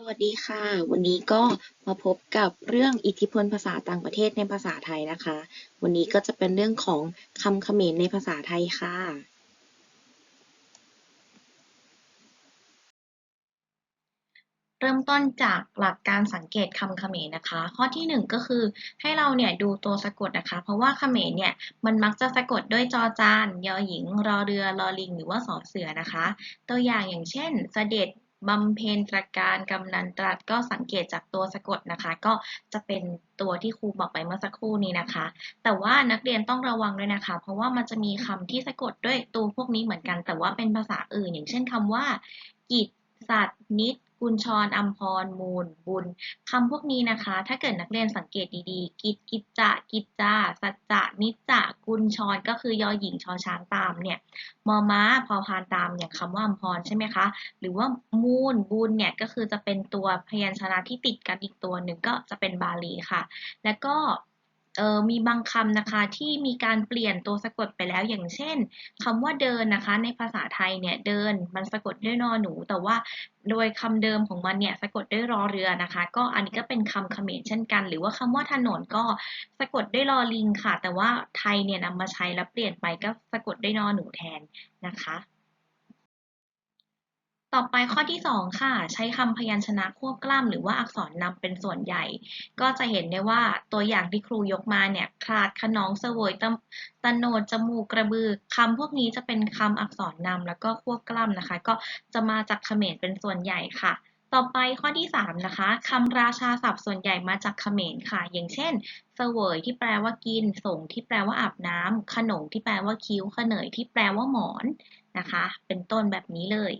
สวัสดีค่ะ วันนี้ก็มาพบกับเรื่องอิทธิพลภาษาต่างประเทศในภาษาไทยนะคะ วันนี้ก็จะเป็นเรื่องของคำเขมรในภาษาไทยค่ะ เริ่มต้นจากหลักการสังเกตคำเขมรนะคะ ข้อที่หนึ่งก็คือให้เราเนี่ยดูตัวสะกดนะคะ เพราะว่าเขมรเนี่ยมันมักจะสะกดด้วยจอจานยอหญิง รอเรือรอลิง หรือว่าสอเสือนะคะ ตัวอย่างอย่างเช่น เสด็จ บำเพ็ญตรการกำนันตรัสก็สังเกตจากตัวสะกดนะคะ ก็จะเป็นตัวที่ครูบอกไปเมื่อสักครู่นี้นะคะ แต่ว่านักเรียนต้องระวังด้วยนะคะ เพราะว่ามันจะมีคำที่สะกดด้วยตัวพวกนี้เหมือนกัน แต่ว่าเป็นภาษาอื่น อย่างเช่นคำว่า กิจสัตว์นิด กุญชรอำพร มูล บุญ คำพวกนี้นะคะ ถ้าเกิดนักเรียนสังเกตดีๆ กิจ กิจจะ กิจจา สัจจะ นิจจะ กุญชร ก็คือยอหญิงชอช้างตามเนี่ย มอม้า พอพานตาม อย่างคำว่าอำพรใช่ไหมคะ หรือว่ามูล บุญเนี่ย ก็คือจะเป็นตัวพยัญชนะที่ติดกันอีกตัวหนึ่งก็จะเป็นบาลีค่ะ แล้วก็ เออมีบางคำนะคะที่มีการเปลี่ยนตัวสะกดไปแล้วอย่างเช่นคำว่าเดินนะคะ ในภาษาไทยเนี่ยเดินมันสะกดด้วยนอหนู แต่ว่าโดยคำเดิมของมันเนี่ยสะกดด้วยรอเรือนะคะ ก็อันนี้ก็เป็นคำเขมรเช่นกัน หรือว่าคำว่าถนนก็สะกดด้วยรอลิงค่ะ แต่ว่าไทยเนี่ยนำมาใช้แล้วเปลี่ยนไปก็สะกดด้วยนอหนูแทนนะคะ ต่อไปข้อที่ 2 ค่ะ ใช้คำพยัญชนะควบกล้ำหรือว่าอักษรนำเป็นส่วนใหญ่ ก็จะเห็นได้ว่าตัวอย่างที่ครูยกมาเนี่ยคลาดขนองเสวยตตะโนดจมูกกระบือคำพวกนี้จะเป็นคำอักษรนำแล้วก็ควบกล้ำนะคะ ก็จะมาจากเขมรเป็นส่วนใหญ่ค่ะต่อไปข้อที่ 3 นะคะคำราชาศัพท์ส่วนใหญ่มาจากเขมรค่ะ อย่างเช่นเสวยที่แปลว่ากินสงที่แปลว่าอาบน้ำขนงที่แปลว่าคิ้วขเนยที่แปลว่าหมอนนะคะ เป็นต้นแบบนี้เลย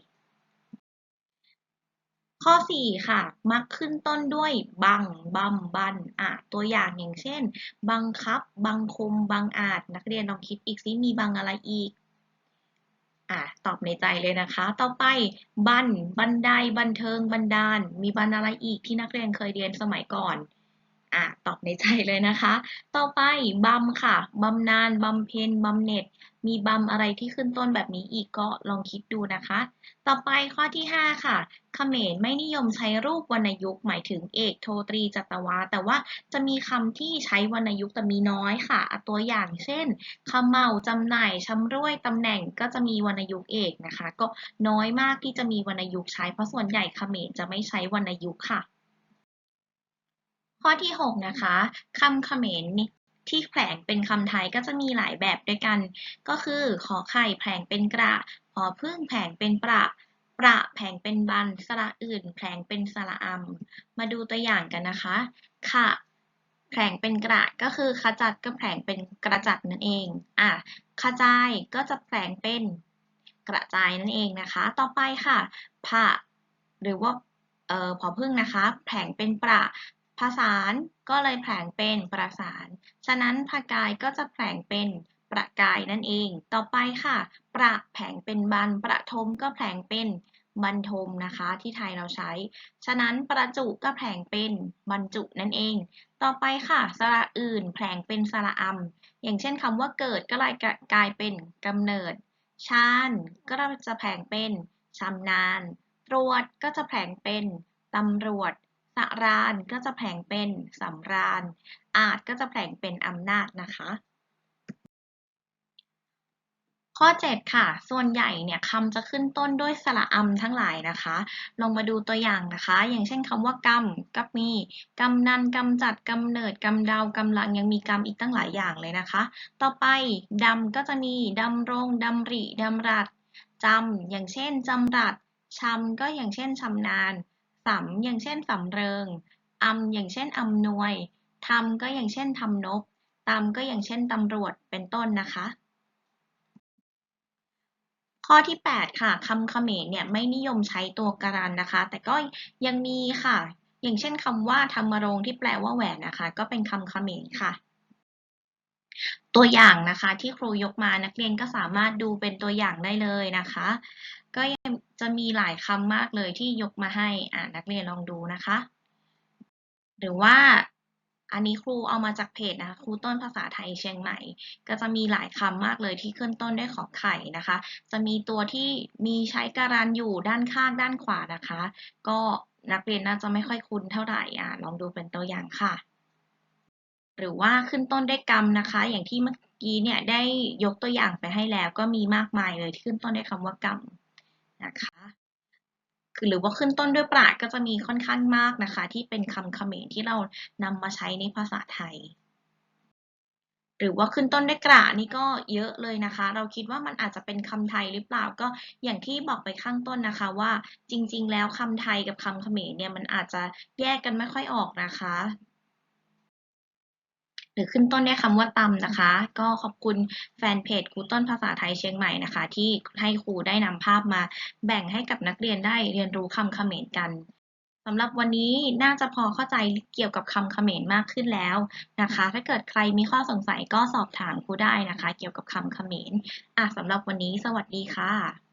ข้อ 4 ค่ะ มักขึ้นต้นด้วยบังบัมบันอะตัวอย่างอย่างเช่น บังคับ บังคม บังอาจ นักเรียนลองคิดอีกซิมีบังอะไรอีกอะตอบในใจเลยนะคะ ต่อไปบันบันไดบันเทิง บันดาล มีบันอะไรอีกที่นักเรียนเคยเรียนสมัยก่อน อะตอบในใจเลยนะคะ ต่อไปบัมค่ะบำนาญบำเพ็ญบำเหน็จ มีบำอะไรที่ขึ้นต้นแบบนี้อีกก็ลองคิดดูนะคะ ต่อไปข้อที่ 5 ค่ะเขมรไม่นิยมใช้รูปวรรณยุกต์หมายถึงเอกโทตรีจัตวา แต่ว่าจะมีคำที่ใช้วรรณยุกต์แต่มีน้อยค่ะ ตัวอย่างเช่นคำเมาจำหน่ายชำร่วยตำแหน่งก็จะมีวรรณยุกต์เอกนะคะ ก็น้อยมากที่จะมีวรรณยุกต์ใช้เพราะส่วนใหญ่เขมรจะไม่ใช้วรรณยุกต์ค่ะ ข้อที่ 6 นะคะคำเขมรที่แผลงเป็นคำไทยก็จะมีหลายแบบด้วยกัน ก็คือขอไข่แผลงเป็นกระพอพึ่งแผลงเป็นประประแผลงเป็นบัน สระอื่น แผลงเป็นสระอำมาดูตัวอย่างกันนะคะขะแผลงเป็นกระก็คือขจัดก็แผลงเป็นกระจัดนั่นเอง อะขจายก็จะแผลงเป็นกระจายนั่นเองนะคะ ต่อไปค่ะผะหรือว่าเอ่อพอพึ่งนะคะ แผลงเป็นประ ผสานก็เลยแผลงเป็นประสาน ฉะนั้นผกายก็จะแผลงเป็นประกายนั่นเอง ต่อไปค่ะ ประแผงเป็นบัน ประทมก็แผลงเป็นบรรทมนะคะ ที่ไทยเราใช้ ฉะนั้นประจุก็แผลงเป็นบรรจุนั่นเอง ต่อไปค่ะ สระอื่นแผลงเป็นสระอำอย่างเช่นคำว่าเกิดก็เลยกลายเป็นกำเนิด ชาญก็จะแผลงเป็นชำนาญ ตรวจก็จะแผลงเป็นตำรวจ สรานก็จะแผลงเป็นสำราญ อาจก็จะแผลงเป็นอำนาจนะคะ ข้อ 7 ค่ะ ส่วนใหญ่เนี่ยคำจะขึ้นต้นด้วยสระอำทั้งหลายนะคะ ลองมาดูตัวอย่างนะคะ อย่างเช่นคำว่ากำก็มีกำนันกำจัดกำเนิดกำเดากำลังยังมีกำอีกตั้งหลายอย่างเลยนะคะ ต่อไปดำก็จะมีดำรงดำริดำรัดจำอย่างเช่นจำรัดชำก็อย่างเช่นชำนาญ สำอย่างเช่นสำเริงอำอย่างเช่นอำนวยทำก็อย่างเช่นทำนบตำก็อย่างเช่นตำรวจเป็นต้นนะคะ ข้อที่ 8 ค่ะคำเขมรเนี่ยไม่นิยมใช้ตัวการันนะคะ แต่ก็ยังมีค่ะ อย่างเช่นคำว่าธรรมรงที่แปลว่าแหวนนะคะ ก็เป็นคำเขมรค่ะ ตัวอย่างนะคะที่ครูยกมานักเรียนก็สามารถดูเป็นตัวอย่างได้เลยนะคะ ก็จะมีหลายคำมากเลยที่ยกมาให้อ่านักเรียนลองดูนะคะ หรือว่าอันนี้ครูเอามาจากเพจนะคะครูต้นภาษาไทยเชียงใหม่ ก็จะมีหลายคำมากเลยที่ขึ้นต้นด้วยขอไข่นะคะ จะมีตัวที่มีใช้การันอยู่ด้านข้างด้านขวานะคะ ก็นักเรียนน่าจะไม่ค่อยคุ้นเท่าไหร่อะลองดูเป็นตัวอย่างค่ะ หรือว่าขึ้นต้นด้วยกรรมนะคะ อย่างที่เมื่อกี้เนี่ยได้ยกตัวอย่างไปให้แล้วก็มีมากมายเลยที่ขึ้นต้นด้วยคำว่ากรรมนะคะคือหรือว่าขึ้นต้นด้วยปราดก็จะมีค่อนข้างมากนะคะ ที่เป็นคำเขมรที่เรานำมาใช้ในภาษาไทย หรือว่าขึ้นต้นด้วยกระนี่ก็เยอะเลยนะคะ เราคิดว่ามันอาจจะเป็นคำไทยหรือเปล่าก็อย่างที่บอกไปข้างต้นนะคะว่าจริง ๆ แล้วคำไทยกับคำเขมรเนี่ยมันอาจจะแยกกันไม่ค่อยออกนะคะ หรือขึ้นต้นด้วยคำว่าตำนะคะ ก็ขอบคุณแฟนเพจครูต้นภาษาไทยเชียงใหม่นะคะ ที่ให้ครูได้นำภาพมาแบ่งให้กับนักเรียนได้เรียนรู้คำเขมรกันสำหรับวันนี้น่าจะพอเข้าใจเกี่ยวกับคำเขมรมากขึ้นแล้วนะคะ ถ้าเกิดใครมีข้อสงสัยก็สอบถามครูได้นะคะ เกี่ยวกับคำเขมรอะสำหรับวันนี้สวัสดีค่ะ